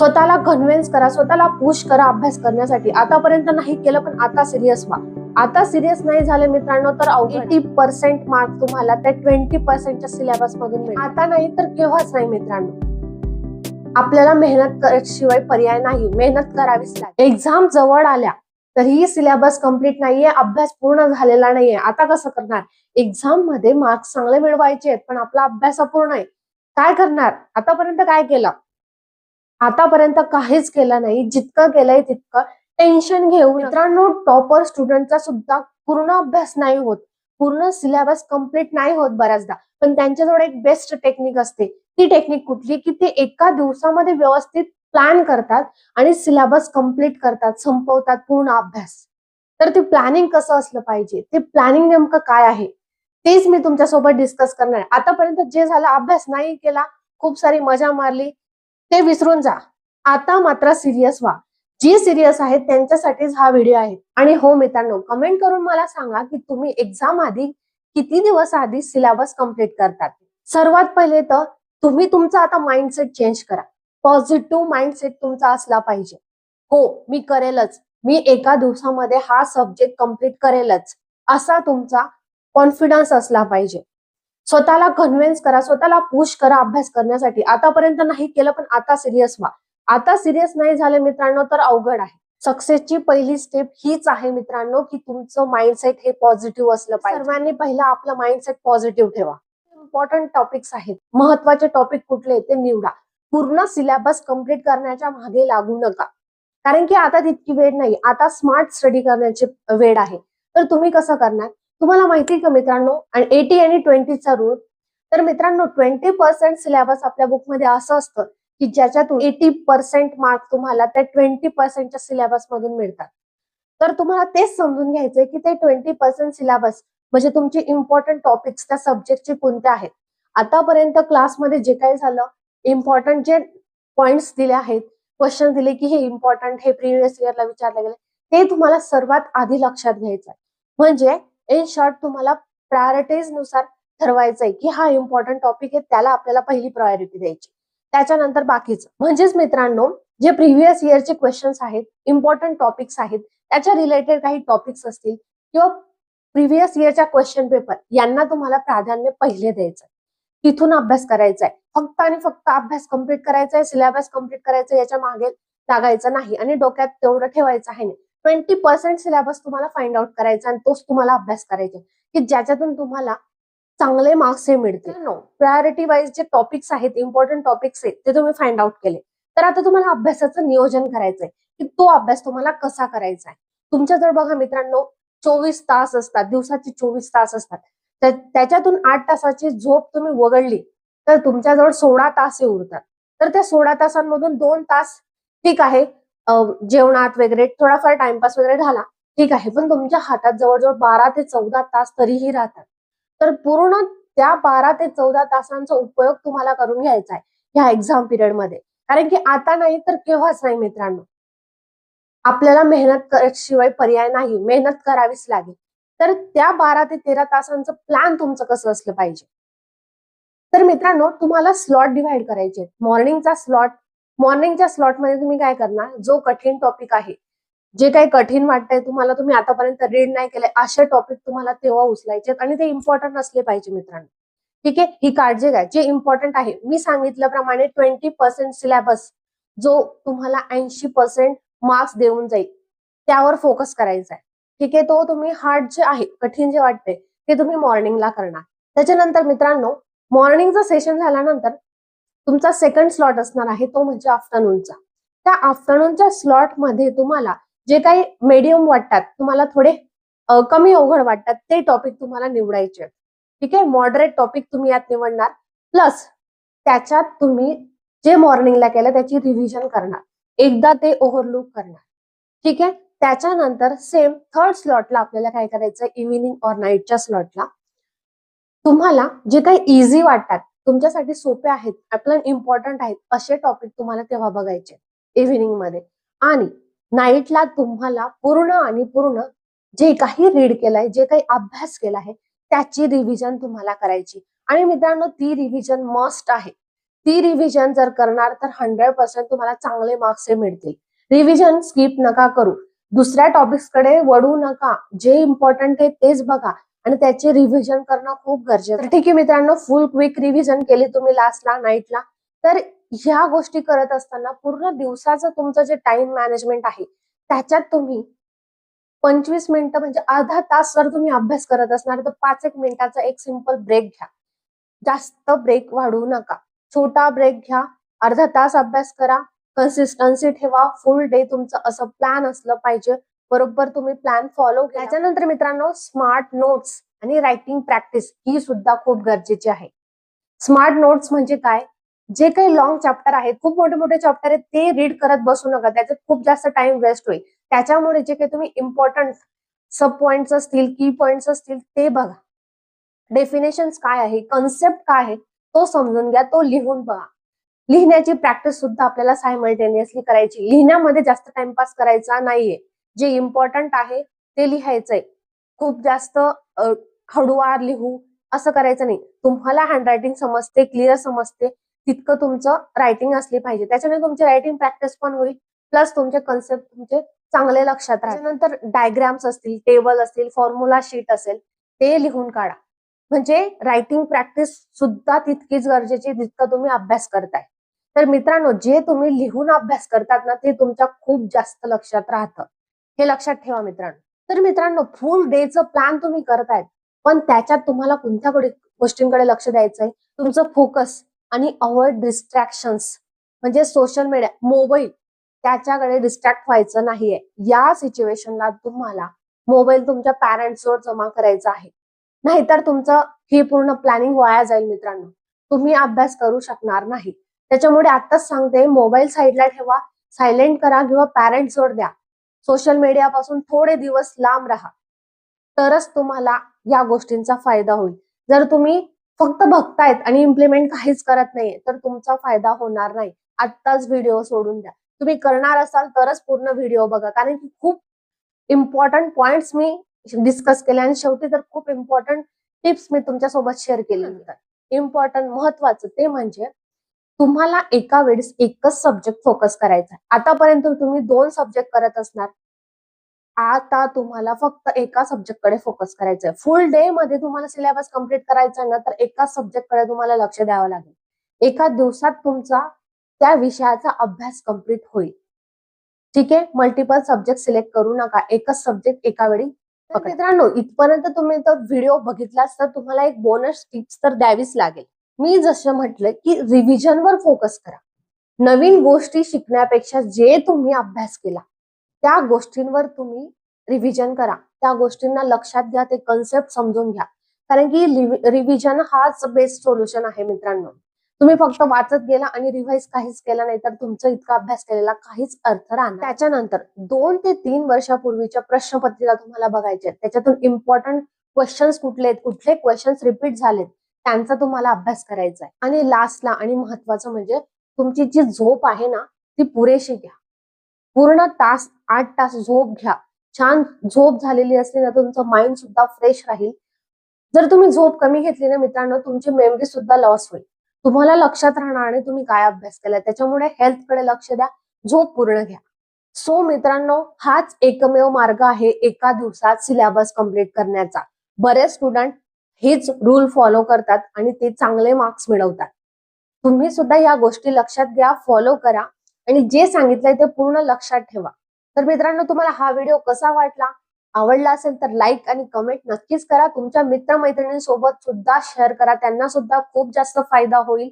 स्वतःला कन्व्हिन्स करा स्वतःला पुश करा अभ्यास करण्यासाठी. आतापर्यंत नाही केलं पण आता सिरियस व्हा आता सिरियस नाही झाले मित्रांनो तर एटी पर्सेंट मार्क तुम्हाला त्या ट्वेंटी पर्सेंटच्या सिलेबस मधून मिळेल. आता नाही तर केव्हाच नाही मित्रांनो. आपल्याला मेहनत शिवाय पर्याय नाही. मेहनत करावीच लागेल. एक्झाम जवळ आल्या तरीही सिलेबस कंप्लीट नाहीये अभ्यास पूर्ण झालेला नाहीये. आता कसं करणार? एक्झाममध्ये मार्क्स चांगले मिळवायचे आहेत पण आपला अभ्यास अपूर्ण आहे. काय करणार? आतापर्यंत काय केलं? आतापर्यंत काहीच केलं नाही. जितकं केलंय तितकं टेन्शन घेऊ मित्रांनो टॉपर स्टुडंटचा सुद्धा पूर्ण अभ्यास नाही होत. पूर्ण सिलेबस कंप्लीट नाही होत बऱ्याचदा. पण त्यांच्याजवळ एक बेस्ट टेक्निक असते. ती टेक्निक कुठली? की ते एका दिवसामध्ये व्यवस्थित प्लॅन करतात आणि सिलेबस कंप्लीट करतात संपवतात पूर्ण अभ्यास. तर ते प्लॅनिंग कसं असलं पाहिजे? ते प्लॅनिंग नेमकं काय आहे? तेच मी तुमच्यासोबत डिस्कस करणार आहे. आतापर्यंत जे झालं अभ्यास नाही केला खूप सारी मजा मारली. ते विसरून जा. आता मात्र सिरियस व्हा. जी सिरियस आहेत त्यांच्यासाठीच हा व्हिडिओ आहे. आणि हो मित्रांनो कमेंट करून मला सांगा की तुम्ही एक्झाम आधी किती दिवस आधी सिलेबस कंप्लीट करतात? सर्वात पहिले तर तुम्ही तुमचा आता माइंडसेट चेंज करा. पॉझिटिव्ह माइंडसेट तुमचा असला पाहिजे. हो मी करेलच. मी एका दिवसामध्ये हा सब्जेक्ट कंप्लीट करेलच. असा तुमचा कॉन्फिडन्स असला पाहिजे. स्वतःला कन्व्हिन्स करा स्वतःला पुश करा अभ्यास करण्यासाठी. आतापर्यंत नाही केलं पण आता सिरियस व्हा. आता सिरियस नाही झाले मित्रांनो तर अवघड आहे. सक्सेसची पहिली स्टेप हीच आहे मित्रांनो की तुमचं माइंडसेट हे पॉझिटिव्ह असलं पाहिजे. सर्वांनी पहिला आपलं माइंडसेट पॉझिटिव्ह ठेवा. इम्पॉर्टंट टॉपिक्स आहेत. महत्त्वाचे टॉपिक कुठले ते निवडा. पूर्ण सिलेबस कंप्लीट करण्याच्या मागे लागू नका. कारण की आता तितकी वेळ नाही. आता स्मार्ट स्टडी करण्याची वेळ आहे. तर तुम्ही कसं करणार? तुम्हाला माहिती का मित्रांनो? आणि एटी आणि ट्वेंटीचा रूल तर मित्रांनो ट्वेंटी पर्सेंट सिलेबस आपल्या बुकमध्ये असं असतं की ज्याच्यातून एटी पर्सेंट मार्क तुम्हाला त्या ट्वेंटी पर्सेंटच्या सिलेबस मधून मिळतात. तर तुम्हाला तेच समजून घ्यायचंय की ते ट्वेंटी पर्सेंट सिलेबस म्हणजे तुमचे इम्पॉर्टंट टॉपिक्स त्या सब्जेक्टचे कोणते आहेत? आतापर्यंत क्लासमध्ये जे काही झालं इम्पॉर्टंट जे पॉइंट्स दिले आहेत क्वेश्चन दिले की हे इम्पॉर्टंट हे प्रिव्हियस इयरला विचारले गेले ते तुम्हाला सर्वात आधी लक्षात घ्यायचं आहे म्हणजे इन शॉर्ट तुम्हाला प्रायोरिटीजनुसार ठरवायचंय की हा इम्पॉर्टंट टॉपिक आहे त्याला आपल्याला पहिली प्रायोरिटी द्यायची. त्याच्यानंतर बाकीचं. म्हणजेच मित्रांनो जे प्रिव्हियस इयरचे क्वेश्चन्स आहेत इम्पॉर्टंट टॉपिक्स आहेत त्याच्या रिलेटेड काही टॉपिक्स असतील किंवा प्रिव्हियस इयरच्या क्वेश्चन पेपर यांना तुम्हाला प्राधान्य पहिले द्यायचं तिथून अभ्यास करायचा आहे फक्त आणि फक्त अभ्यास कंप्लीट करायचा आहे सिलेबस कंप्लीट करायचा याच्या मागे लागायचं नाही. आणि डोक्यात तेवढं ठेवायचं आहे नाही. ट्वेंटी पर्सेंट सिलेबस तुम्हाला फाइंड आउट करायचा आणि तोच तुम्हाला अभ्यास करायचा की ज्याच्यातून तुम्हाला चांगले मार्क्स हे मिळतील. नो प्रायोरिटी वाईज जे टॉपिक्स आहेत इम्पॉर्टंट टॉपिक्स आहेत ते तुम्ही फाइंड आउट केले. तर आता तुम्हाला अभ्यासाचं नियोजन करायचंय की तो अभ्यास तुम्हाला कसा करायचा आहे. तुमच्याजवळ बघा मित्रांनो चोवीस तास असतात दिवसाचे चोवीस तास असतात. तर त्याच्यातून आठ तासाची झोप तुम्ही वगळली तर तुमच्याजवळ सोळा तास हे उरतात. तर त्या सोळा तासांमधून दोन तास ठीक आहे जेवणात वगैरे थोडाफार टाइमपास वगैरे झाला ठीक आहे. पण तुमच्या हातात जवळजवळ बारा ते चौदा तास तरीही राहतात. तर पूर्ण त्या बारा ते चौदा तासांचा उपयोग तुम्हाला करून घ्यायचा आहे ह्या एक्झाम पिरियडमध्ये. कारण की आता नाही तर केव्हाच नाही मित्रांनो. आपल्याला मेहनत शिवाय पर्याय नाही मेहनत करावीच लागेल. तर त्या बारा ते तेरा तासांचं प्लॅन तुमचं कसं असलं पाहिजे? तर मित्रांनो तुम्हाला स्लॉट डिव्हाइड करायचे मॉर्निंगचा स्लॉट मॉर्निंगच्या स्लॉटमध्ये तुम्ही काय करणार? जो कठीण टॉपिक आहे जे काही कठीण वाटतंय तुम्हाला तुम्ही आतापर्यंत रीड नाही केले असे टॉपिक तुम्हाला तेव्हा उचलायचे आणि ते इम्पॉर्टंट असले पाहिजे मित्रांनो. ठीक आहे? ही काळजी घ्या. जे इम्पॉर्टंट आहे मी सांगितल्याप्रमाणे ट्वेंटी पर्सेंट सिलेबस जो तुम्हाला ऐंशी पर्सेंट मार्क्स देऊन जाईल त्यावर फोकस करायचा आहे. ठीक आहे? तो तुम्ही हार्ड जे आहे कठीण जे वाटते ते तुम्ही मॉर्निंगला करणार. त्याच्यानंतर मित्रांनो मॉर्निंगचं सेशन झाल्यानंतर तुमचा सेकंड स्लॉट असणार आहे तो म्हणजे आफ्टरनूनचा त्या आफ्टरनूनच्या स्लॉटमध्ये तुम्हाला जे काही मीडियम वाटतात तुम्हाला थोडे कमी अवघड वाटतात ते टॉपिक तुम्हाला निवडायचे ठीक आहे? मॉडरेट टॉपिक तुम्ही यात निवडणार. प्लस त्याच्यात तुम्ही जे मॉर्निंगला केलं त्याची रिव्हिजन करणार. एकदा ते ओव्हरलुक करणार. ठीक आहे? त्याच्यानंतर सेम थर्ड स्लॉटला आपल्याला काय करायचं इव्हिनिंग ऑर नाईटच्या स्लॉटला तुम्हाला जे काही इझी वाटतात तुमच्यासाठी सोपे आहेत आपल्याला इम्पॉर्टंट आहेत असे टॉपिक तुम्हाला तेव्हा बघायचे इव्हिनिंगमध्ये. आणि नाईटला तुम्हाला पूर्ण आणि पूर्ण जे काही रीड केलंय जे काही अभ्यास केला आहे त्याची रिव्हिजन तुम्हाला करायची आणि मित्रांनो ती रिव्हिजन मस्ट आहे. ती रिव्हिजन जर करणार तर हंड्रेड पर्सेंट तुम्हाला चांगले मार्क्स हे मिळतील. रिव्हिजन स्किप नका करू. दुसऱ्या टॉपिक्सकडे वळू नका. जे इम्पॉर्टंट आहे तेच बघा. आणि त्याचे रिव्हिजन करणं खूप गरजेचं आहे. ठीक आहे मित्रांनो फुल क्विक रिव्हिजन केली तुम्ही लास्टला नाईटला तर ह्या गोष्टी करत असताना पूर्ण दिवसाचं तुमचं जे टाइम मॅनेजमेंट आहे त्याच्यात तुम्ही पंचवीस मिनिटं म्हणजे अर्धा तास जर तुम्ही अभ्यास करत असणार तर पाच एक मिनिटाचा एक सिंपल ब्रेक घ्या. जास्त ब्रेक वाढवू नका. छोटा ब्रेक घ्या. अर्धा तास अभ्यास करा. कन्सिस्टन्सी ठेवा. फुल डे तुमचं असं प्लॅन असलं पाहिजे. बरोबर तुम्ही प्लॅन फॉलो त्याच्यानंतर मित्रांनो स्मार्ट नोट्स आणि रायटिंग प्रॅक्टिस ही सुद्धा खूप गरजेची आहे. स्मार्ट नोट्स म्हणजे काय? जे काही लॉंग चॅप्टर आहेत खूप मोठे मोठे चॅप्टर आहेत ते रीड करत बसू नका. त्याच्यात खूप जास्त टाइम वेस्ट होईल. त्याच्यामुळे जे काही तुम्ही इम्पॉर्टंट सब पॉइंट्स असतील की पॉइंट्स असतील ते बघा. डेफिनेशन काय आहे? कन्सेप्ट काय आहे? तो समजून घ्या तो लिहून बघा. लिहिण्याची प्रॅक्टिस सुद्धा आपल्याला सायमल्टेनियसली करायची. लिहिण्यामध्ये जास्त टाइमपास करायचा नाहीये. जे इम्पॉर्टंट आहे ते लिहायचंय. खूप जास्त हळूवार लिहू असं करायचं नाही. तुम्हाला हँडरायटिंग समजते क्लिअर समजते तितकं तुमचं रायटिंग असली पाहिजे. त्याच्याने तुमची रायटिंग प्रॅक्टिस पण होईल प्लस तुमचे कन्सेप्ट तुमचे चांगले लक्षात राहतील. नंतर डायग्राम्स असतील टेबल असतील फॉर्म्युला शीट असेल ते लिहून काढा. म्हणजे रायटिंग प्रॅक्टिस सुद्धा तितकीच गरजेची जितकं तुम्ही अभ्यास करताय. तर मित्रांनो जे तुम्ही लिहून अभ्यास करतात ना ते तुमच्या खूप जास्त लक्षात राहतं. हे लक्षात ठेवा मित्रांनो. तर मित्रांनो फुल डेचं प्लॅन तुम्ही करतायत पण त्याच्यात तुम्हाला कोणत्या गोष्टींकडे लक्ष द्यायचंय? तुमचं फोकस आणि अवॉइड डिस्ट्रॅक्शन्स म्हणजे सोशल मीडिया मोबाईल त्याच्याकडे डिस्ट्रॅक्ट व्हायचं नाहीये. या सिच्युएशनला तुम्हाला मोबाईल तुमच्या पॅरेंट्सवर जमा करायचा आहे. नाहीतर तुमचं ही पूर्ण प्लॅनिंग वाया जाईल मित्रांनो. तुम्ही अभ्यास करू शकणार नाही. त्याच्यामुळे आताच सांगते मोबाईल साईडला ठेवा सायलेंट करा किंवा पॅरेंट्सवर द्या. सोशल मीडियापासून थोडे दिवस लांब राहा. तरच तुम्हाला या गोष्टींचा फायदा होईल. जर तुम्ही फक्त बघतायत आणि इम्प्लिमेंट काहीच करत नाहीये तर तुमचा फायदा होणार नाही. आत्ताच व्हिडिओ सोडून द्या. तुम्ही करणार असाल तरच पूर्ण व्हिडिओ बघा. कारण की खूप इम्पॉर्टंट पॉइंट्स मी डिस्कस केले आणि शेवटी तर खूप इम्पॉर्टंट टिप्स मी तुमच्यासोबत शेअर केले इम्पॉर्टंट महत्वाचं ते म्हणजे तुम्हाला एका वेळेस एकच सब्जेक्ट फोकस करायचा आहे आतापर्यंत तुम्ही दोन सब्जेक्ट करत असणार. आता तुम्हाला फक्त एका सब्जेक्टकडे फोकस करायचं आहे फुल डे मध्ये तुम्हाला सिलेबस कंप्लीट करायचा ना तर एका सब्जेक्टकडे तुम्हाला लक्ष द्यावं लागेल. एका दिवसात तुमचा त्या विषयाचा अभ्यास कंप्लीट होईल. ठीक आहे? मल्टिपल सब्जेक्ट सिलेक्ट करू नका. एकच सब्जेक्ट एका वेळी तर मित्रांनो इथपर्यंत तुम्ही तर व्हिडिओ बघितलाच तर तुम्हाला एक बोनस टिप्स तर द्यावीच लागेल. मी जसं म्हटलं की रिव्हिजनवर फोकस करा. नवीन गोष्टी शिकण्यापेक्षा जे तुम्ही अभ्यास केला त्या गोष्टींवर तुम्ही रिव्हिजन करा. त्या गोष्टींना लक्षात घ्या ते कन्सेप्ट समजून घ्या. कारण की रिव्हिजन हाच बेस्ट सोल्युशन आहे मित्रांनो. तुम्ही फक्त वाचत गेला आणि रिव्हाइज काहीच केला नाही तर तुमचा इतका अभ्यास केलेला काहीच अर्थ राहणार त्याच्यानंतर दोन ते तीन वर्षापूर्वीच्या प्रश्नपत्रिका तुम्हाला बघायचे त्याच्यातून इम्पॉर्टंट क्वेश्चन्स कुठले आहेत कुठले क्वेश्चन्स रिपीट झालेत. त्यांचा तुम्हाला अभ्यास करायचा आहे. आणि लास्टला आणि महत्वाचं म्हणजे तुमची जी झोप आहे ना ती पुरेशी घ्या. पूर्ण तास आठ तास झोप घ्या. छान झोप झालेली असली ना तुमचं माइंड सुद्धा फ्रेश राहील. जर तुम्ही झोप कमी घेतली ना मित्रांनो तुमची मेमरी सुद्धा लॉस होईल. तुम्हाला लक्षात राहणार आणि तुम्ही काय अभ्यास केला त्याच्यामुळे हेल्थकडे लक्ष द्या. झोप पूर्ण घ्या. सो मित्रांनो हाच एकमेव मार्ग आहे एका दिवसात सिलेबस कंप्लीट करण्याचा. बरेच स्टुडंट हेच रूल फॉलो करतात आणि ते चांगले मार्क्स मिळवतात. तुम्ही सुद्धा या गोष्टी लक्षात घ्या फॉलो करा आणि जे सांगितलंय ते पूर्ण लक्षात ठेवा. तर मित्रांनो तुम्हाला हा व्हिडिओ कसा वाटला? आवडला असेल तर लाईक आणि कमेंट नक्कीच करा. तुमच्या मित्रमैत्रिणींसोबत सुद्धा शेअर करा. त्यांना सुद्धा खूप जास्त फायदा होईल.